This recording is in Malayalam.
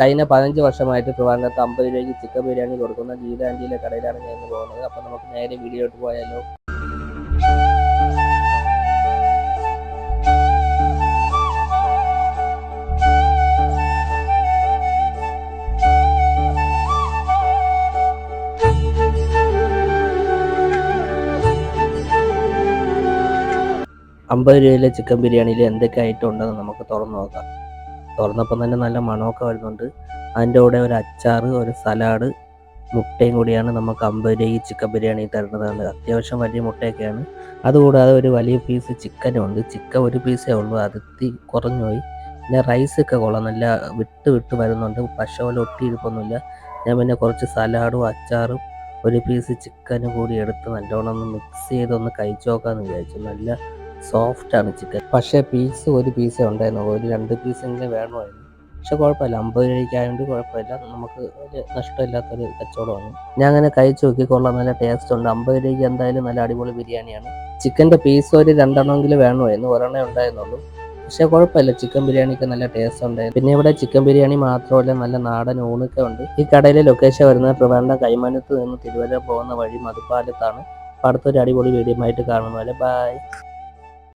കഴിഞ്ഞ പതിനഞ്ച് വർഷമായിട്ട് ട്രിവാൻഡ്രത്ത് അമ്പത് രൂപയ്ക്ക് ചിക്കൻ ബിരിയാണി കൊടുക്കുന്ന ഗീതാൻഡിയിലെ കടയിലാണ് ഞാൻ പോകുന്നത്. അപ്പോൾ നമുക്ക് നേരെ വീഡിയോട്ട് പോയാലോ? അമ്പത് രൂപയിലെ ചിക്കൻ ബിരിയാണിയിൽ എന്തൊക്കെ ഐറ്റം ഉണ്ടെന്ന് നമുക്ക് തുറന്നു നോക്കാം. തുറന്നപ്പം തന്നെ നല്ല മണമൊക്കെ വരുന്നുണ്ട്. അതിന്റെ കൂടെ ഒരു അച്ചാർ ഒരു സലാഡ് മുട്ടയും കൂടിയാണ് നമുക്ക് അമ്പത് ഈ ചിക്കൻ ബിരിയാണി തരുന്നതാണ്. അത്യാവശ്യം വലിയ മുട്ടയൊക്കെയാണ്. അതുകൂടാതെ ഒരു വലിയ പീസ് ചിക്കനും ഉണ്ട്. ചിക്കൻ ഒരു പീസേ ഉള്ളൂ. അതിർത്തി കുറഞ്ഞു പോയി. പിന്നെ റൈസൊക്കെ കൊള്ളാം. നല്ല വിട്ട് വിട്ട് വരുന്നുണ്ട്. പശ പോലെ ഒട്ടിയിരിപ്പൊന്നുമില്ല ഞാൻ പിന്നെ കുറച്ച് സലാഡും അച്ചാറും ഒരു പീസ് ചിക്കനും കൂടി എടുത്ത് നല്ലോണം ഒന്ന് മിക്സ് ചെയ്തൊന്ന് കഴിച്ചു നോക്കാമെന്ന് വിചാരിച്ചു. നല്ല സോഫ്റ്റ് ആണ് ചിക്കൻ പക്ഷേ പീസ് ഒരു പീസേ ഉണ്ടായിരുന്നു. ഒരു രണ്ട് പീസെങ്കിലും വേണമായിരുന്നു. പക്ഷെ കുഴപ്പമില്ല. അമ്പത് രൂപയ്ക്കായതുകൊണ്ട് കുഴപ്പമില്ല. നമുക്ക് ഒരു നഷ്ടമില്ലാത്തൊരു കച്ചവടമാണ്. ഞാൻ അങ്ങനെ കഴിച്ചു നോക്കി കൊള്ളാം നല്ല ടേസ്റ്റ് ഉണ്ട്. അമ്പത് രൂപയ്ക്ക് എന്തായാലും നല്ല അടിപൊളി ബിരിയാണിയാണ്. ചിക്കന്റെ പീസ് ഒരു രണ്ടെണ്ണമെങ്കിലും വേണമായിരുന്നു. ഒരെണ്ണേ ഉണ്ടായിരുന്നുള്ളൂ. പക്ഷെ കുഴപ്പമില്ല. ചിക്കൻ ബിരിയാണിക്ക് നല്ല ടേസ്റ്റ് ഉണ്ടായിരുന്നു. പിന്നെ ഇവിടെ ചിക്കൻ ബിരിയാണി മാത്രമല്ല നല്ല നാടൻ ഊണൊക്കെ ഉണ്ട്. ഈ കടയിലെ ലൊക്കേഷൻ വരുന്നത് ട്രിവാൻഡ്രം കൈമനത്ത് നിന്ന് തിരുവല്ല പോകുന്ന വഴി മധുപ്പാലത്താണ് അപ്പോൾ അടുത്തൊരു അടിപൊളി വീഡിയോ ആയിട്ട് കാണുന്ന ബൈ